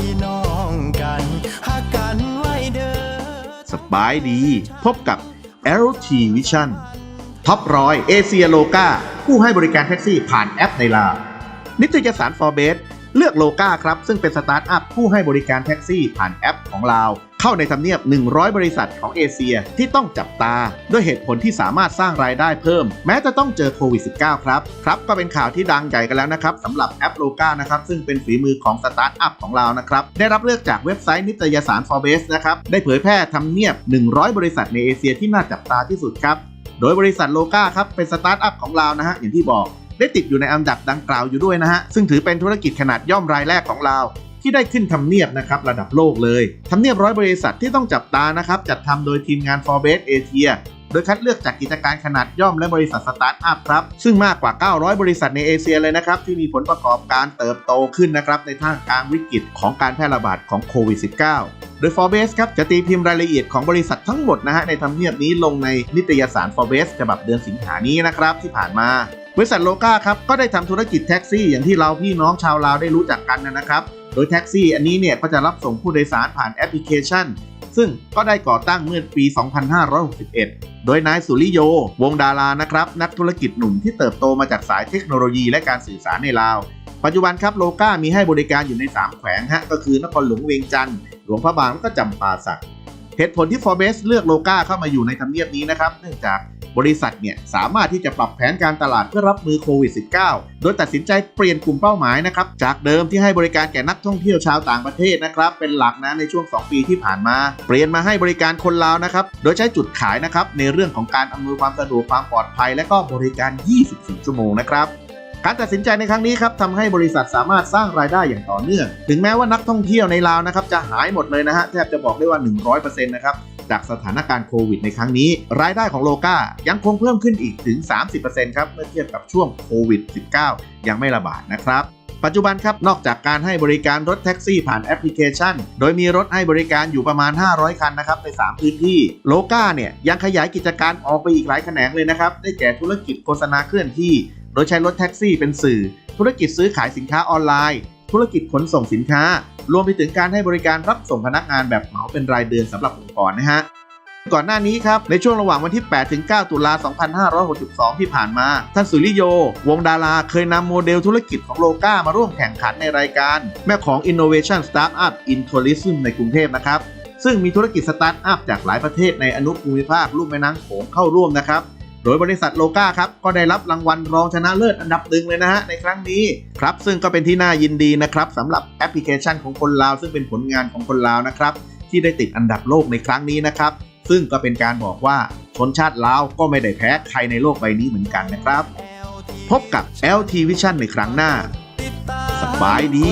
พี่น้องกันหักกันไว้เด้อสบายดี พบกับ LT Vision ท็อปร้อยเอเชียโลกาผู้ให้บริการแท็กซี่ผ่านแอปในลานิตยสารฟอร์เบส เลือกโลกาครับ ซึ่งเป็นสตาร์ทอัพผู้ให้บริการแท็กซี่ผ่านแอปของลาวเข้าในทำเนียบ 100 บริษัทของเอเชียที่ต้องจับตา ด้วยเหตุผลที่สามารถสร้างรายได้เพิ่ม แม้จะต้องเจอโควิด -19 ครับ ครับ ก็เป็นข่าวที่ดังใหญ่กันแล้วนะครับสำหรับแอปโลกานะครับ ซึ่งเป็นฝีมือของสตาร์ทอัพของเรานะครับ ได้รับเลือกจากเว็บไซต์นิตยสาร Forbes นะครับ ได้เผยแพร่ทำเนียบ 100 บริษัทในเอเชียที่น่าจับตาที่สุดครับ โดยบริษัทโลกาครับเป็นสตาร์ทอัพของเรานะฮะอย่างที่บอก ได้ติดอยู่ในอันดับดังกล่าวอยู่ด้วยนะฮะ ซึ่งถือเป็นธุรกิจขนาดย่อมรายแรกของเราที่ได้ขึ้นทำเนียบนะครับระดับโลกเลยทำเนียบร้อยบริษัทที่ต้องจับตานะครับจัดทำโดยทีมงาน Forbes Asia โดยคัดเลือกจากกิจการขนาดย่อมและบริษัทสตาร์ทอัพครับ ซึ่งมากกว่า 900 บริษัทในเอเชียเลยนะครับ ที่มีผลประกอบการเติบโตขึ้นนะครับ ในท่ามกลางวิกฤตของการแพร่ระบาดของโควิด -19 โดย Forbes ครับ จะตีพิมพ์รายละเอียดของบริษัททั้งหมดนะฮะในทำเนียบนี้ลงในนิตยสาร Forbes ฉบับเดือนสิงหานี้นะครับที่ผ่านมา บริษัทโลกาครับก็ได้ทำธุรกิจแท็กซี่อย่างที่เราพี่น้องชาวลาวได้รู้จักกันนะครับ โดยแท็กซี่อันนี้เนี่ยก็จะรับส่งผู้โดยสารผ่านแอปพลิเคชัน ซึ่งก็ได้ก่อตั้งเมื่อปี 2561 โดยนายสุริโย วงดารานะครับ นักธุรกิจหนุ่มที่เติบโตมาจากสายเทคโนโลยีและการสื่อสารในลาว ปัจจุบันครับโลกามีให้บริการอยู่ใน 3 แขวงฮะก็คือนครหลวงเวียงจันทร์หลวงพระบางและก็จำปาสักเหตุผลที่ Forbes เลือกโลกาเข้ามาอยู่ในทำเนียบนี้นะครับ เนื่องจาก บริษัทเนี่ยสามารถที่จะปรับแผนการตลาดเพื่อรับมือโควิด -19 โดยตัดสินใจเปลี่ยนกลุ่มเป้าหมายนะครับ จากเดิมที่ให้บริการแก่นักท่องเที่ยวชาวต่างประเทศนะครับ เป็นหลักนะในช่วง 2 ปีที่ผ่านมา เปลี่ยนมาให้บริการคนลาวนะครับ โดยใช้จุดขายนะครับในเรื่องของการอำนวยความสะดวกความปลอดภัย และก็บริการ 24 ชั่วโมงนะครับการตัดสินใจในครั้งนี้ครับทำให้บริษัทสามารถสร้างรายได้อย่างต่อเนื่อง ถึงแม้ว่านักท่องเที่ยวในลาวนะครับจะหายหมดเลยนะฮะแทบจะบอกได้ว่า 100%นะครับ จากสถานการณ์โควิดในครั้งนี้ รายได้ของโลกายังคงเพิ่มขึ้นอีกถึง 30%ครับเมื่อเทียบกับช่วงโควิด -19 ยังไม่ระบาดนะครับปัจจุบันครับ นอกจากการให้บริการรถแท็กซี่ผ่านแอปพลิเคชัน โดยมีรถให้บริการอยู่ประมาณ 500 คันนะครับใน 3 พื้นที่ โลกาเนี่ย ยังขยายกิจการออกไปอีกหลายแขนงเลยนะครับ ได้แก่ธุรกิจโฆษณาเคลื่อนที่ โดยใช้รถแท็กซี่เป็นสื่อ ธุรกิจซื้อขายสินค้าออนไลน์ ธุรกิจขนส่งสินค้า รวมไปถึงการให้บริการรับส่งพนักงานแบบเหมาเป็นรายเดือนสำหรับองค์กรนะฮะก่อนหน้านี้ครับ ในช่วงระหว่างวันที่ 8 ถึง 9 ตุลา 2562 ที่ผ่านมา ท่านสุริโย วงดาราเคยนำโมเดลธุรกิจของโลกามาร่วมแข่งขันในรายการ แม่ของ Innovation Startup in Tourism ในกรุงเทพนะครับ ซึ่งมีธุรกิจสตาร์ทอัพจากหลายประเทศในอนุภูมิภาคลุ่มแม่น้ำโขงเข้าร่วมนะครับ โดยบริษัทโลกาครับ ก็ได้รับรางวัลรองชนะเลิศอันดับหนึ่งเลยนะฮะในครั้งนี้ครับ ซึ่งก็เป็นที่น่ายินดีนะครับสำหรับแอปพลิเคชันของคนลาว ซึ่งเป็นผลงานของคนลาวนะครับ ที่ได้ติดอันดับโลกในครั้งนี้นะครับ ซึ่งก็เป็นการบอกว่าชนชาติลาวก็ไม่ได้แพ้ใครในโลกใบนี้เหมือนกันนะครับ พบกับ LT Vision ในครั้งหน้า สบายดี